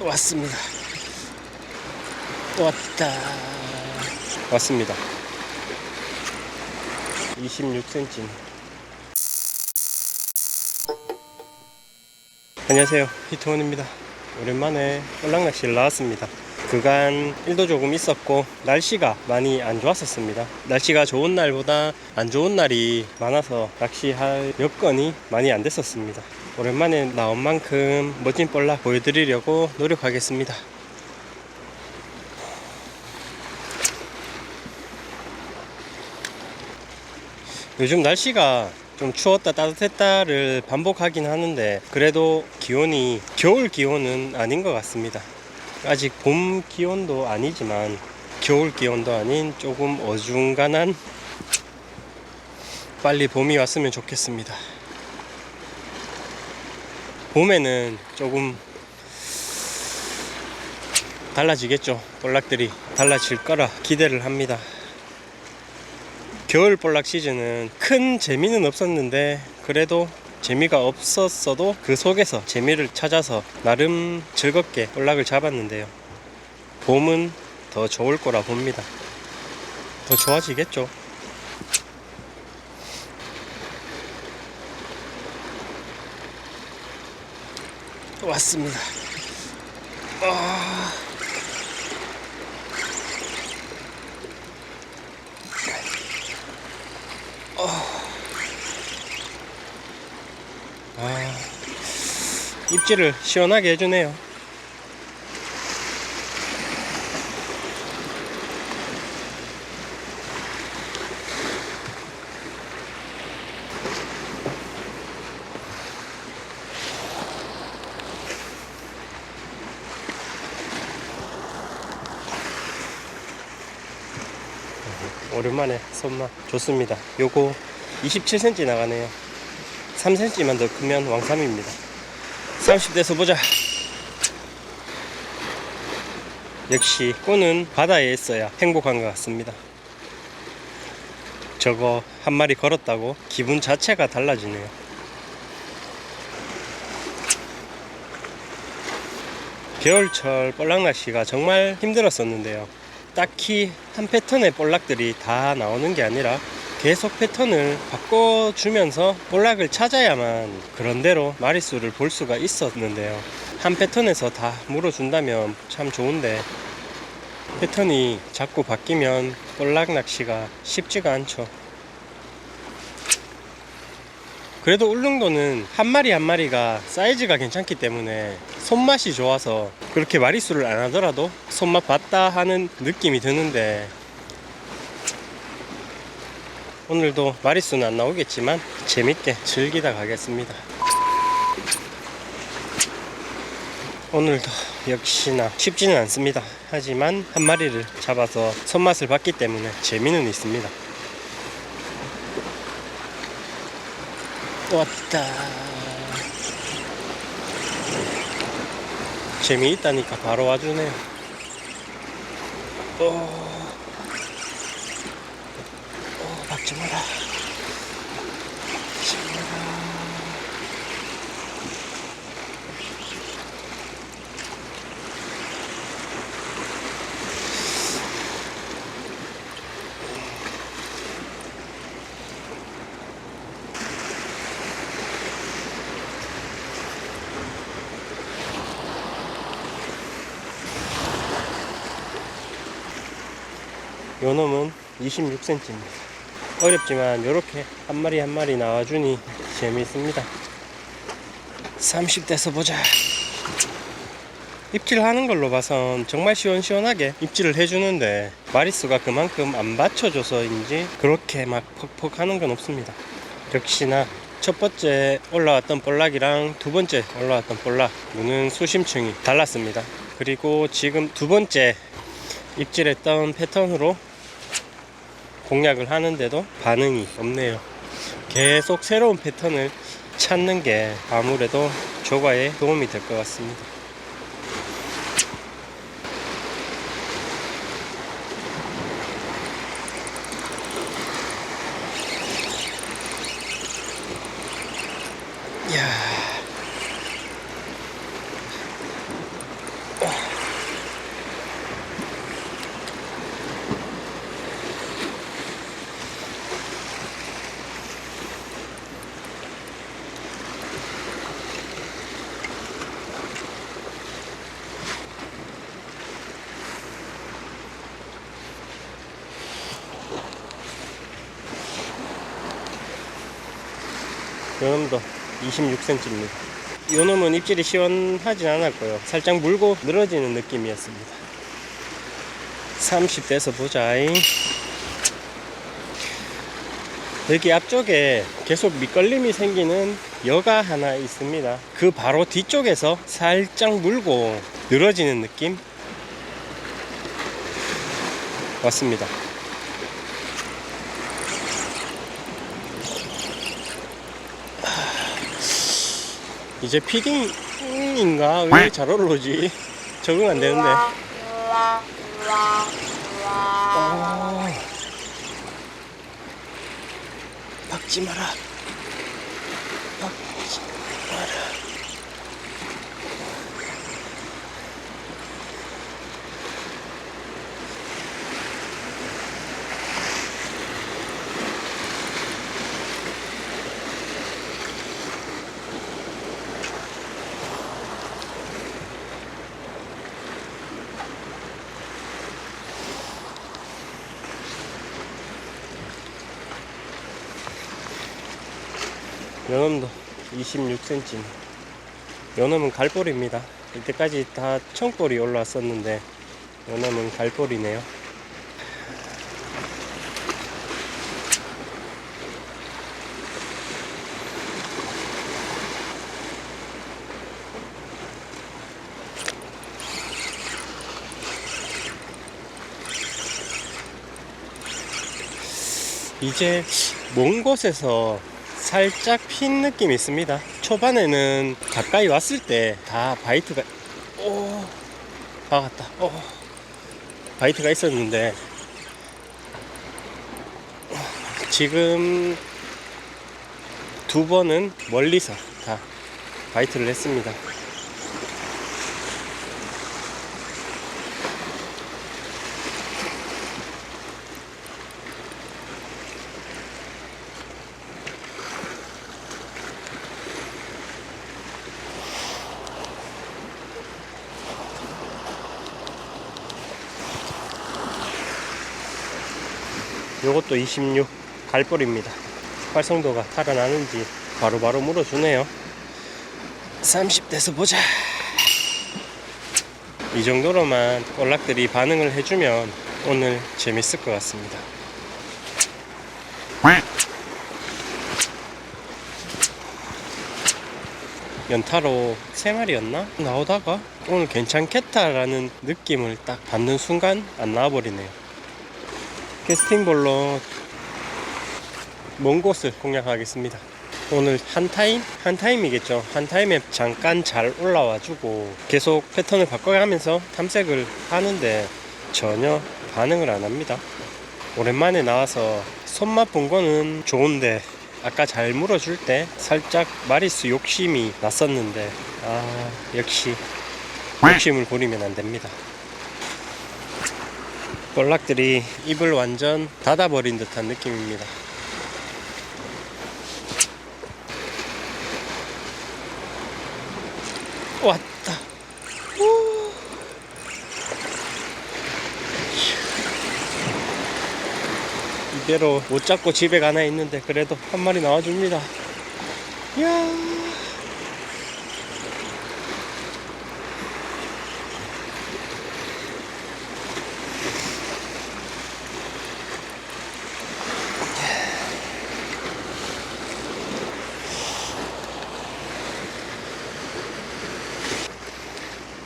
왔습니다. 왔다. 왔습니다. 26cm. 안녕하세요. 히트원입니다. 오랜만에 볼락낚시를 나왔습니다. 그간 일도 조금 있었고 날씨가 많이 안 좋았었습니다. 날씨가 좋은 날보다 안 좋은 날이 많아서 낚시할 여건이 많이 안 됐었습니다. 오랜만에 나온 만큼 멋진 볼락 보여드리려고 노력하겠습니다. 요즘 날씨가 좀 추웠다 따뜻했다를 반복하긴 하는데 그래도 기온이 겨울 기온은 아닌 것 같습니다. 아직 봄 기온도 아니지만 겨울 기온도 아닌 조금 어중간한 빨리 봄이 왔으면 좋겠습니다. 봄에는 조금 달라지겠죠. 볼락들이 달라질 거라 기대를 합니다. 겨울 볼락 시즌은 큰 재미는 없었는데 그래도 재미가 없었어도 그 속에서 재미를 찾아서 나름 즐겁게 볼락을 잡았는데요. 봄은 더 좋을 거라 봅니다. 더 좋아지겠죠. 왔습니다. 아... 아, 입질을 시원하게 해주네요. 오랜만에 손맛 좋습니다. 요거 27cm 나가네요. 3cm만 더 크면 왕삼입니다. 30대에서 보자. 역시 꾼은 바다에 있어야 행복한 것 같습니다. 저거 한 마리 걸었다고 기분 자체가 달라지네요. 겨울철 볼락낚시가 정말 힘들었었는데요. 딱히 한 패턴의 볼락들이 다 나오는 게 아니라 계속 패턴을 바꿔주면서 볼락을 찾아야만 그런대로 마리수를 볼 수가 있었는데요. 한 패턴에서 다 물어준다면 참 좋은데 패턴이 자꾸 바뀌면 볼락 낚시가 쉽지가 않죠. 그래도 울릉도는 한 마리 한 마리가 사이즈가 괜찮기 때문에 손맛이 좋아서 그렇게 마리수를 안 하더라도 손맛 봤다 하는 느낌이 드는데 오늘도 마리수는 안 나오겠지만 재밌게 즐기다 가겠습니다. 오늘도 역시나 쉽지는 않습니다. 하지만 한 마리를 잡아서 손맛을 봤기 때문에 재미는 있습니다. 왔다. 재미있다니까 바로 와주네요. 오. 오, 요 놈은 26cm입니다. 어렵지만 이렇게 한 마리 한 마리 나와주니 재미있습니다. 30대서 보자. 입질하는 걸로 봐선 정말 시원시원하게 입질을 해주는데 마리수가 그만큼 안 받쳐줘서인지 그렇게 막 퍽퍽 하는 건 없습니다. 역시나 첫 번째 올라왔던 볼락이랑 두 번째 올라왔던 볼락 무는 수심층이 달랐습니다. 그리고 지금 두 번째 입질했던 패턴으로 공략을 하는데도 반응이 없네요. 계속 새로운 패턴을 찾는 게 아무래도 조과에 도움이 될 것 같습니다. 요놈도 26cm입니다. 요놈은 입질이 시원하진 않았고요. 살짝 물고 늘어지는 느낌이었습니다. 30대에서 보자잉. 여기 앞쪽에 계속 밑걸림이 생기는 여가 하나 있습니다. 그 바로 뒤쪽에서 살짝 물고 늘어지는 느낌? 왔습니다. 이제 피딩인가? 왜잘 올라오지? 적응 안 되는데. 어. 박지 마라. 연음도 26cm. 연음은 갈볼입니다. 이때까지 다 청볼이 올라왔었는데 연음은 갈볼이네요. 이제 먼 곳에서 살짝 핀 느낌이 있습니다. 초반에는 가까이 왔을 때 다 바이트가 오 박았다. 오 바이트가 있었는데 지금 두 번은 멀리서 다 바이트를 했습니다. 요것도 26 갈볼입니다. 활성도가 달아나는지 바로바로 물어주네요. 30대에서 보자. 이 정도로만 볼락들이 반응을 해주면 오늘 재밌을 것 같습니다. 연타로 세 마리였나? 나오다가 오늘 괜찮겠다라는 느낌을 딱 받는 순간 안 나와버리네요. 캐스팅볼로 먼 곳을 공략하겠습니다. 오늘 한 타임? 한 타임이겠죠. 한 타임에 잠깐 잘 올라와 주고 계속 패턴을 바꿔가면서 탐색을 하는데 전혀 반응을 안 합니다. 오랜만에 나와서 손맛 본 거는 좋은데 아까 잘 물어줄 때 살짝 마리수 욕심이 났었는데 아 역시 욕심을 부리면 안 됩니다. 볼락들이 입을 완전 닫아버린 듯한 느낌입니다. 왔다. 우. 이대로 못 잡고 집에 가나 있는데 그래도 한 마리 나와줍니다. 이야.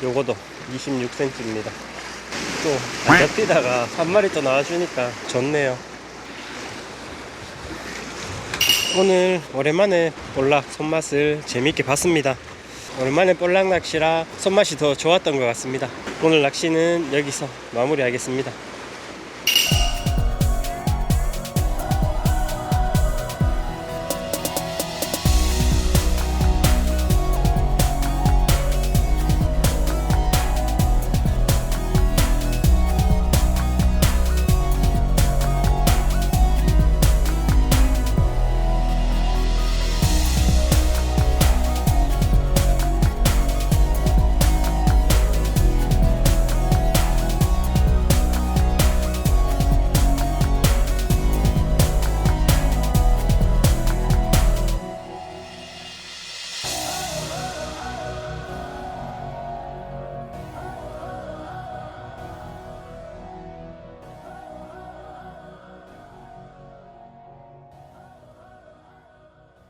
요거도 26cm입니다. 또 잡히다가 한 마리 또 나와주니까 좋네요. 오늘 오랜만에 볼락 손맛을 재밌게 봤습니다. 오랜만에 볼락 낚시라 손맛이 더 좋았던 것 같습니다. 오늘 낚시는 여기서 마무리하겠습니다.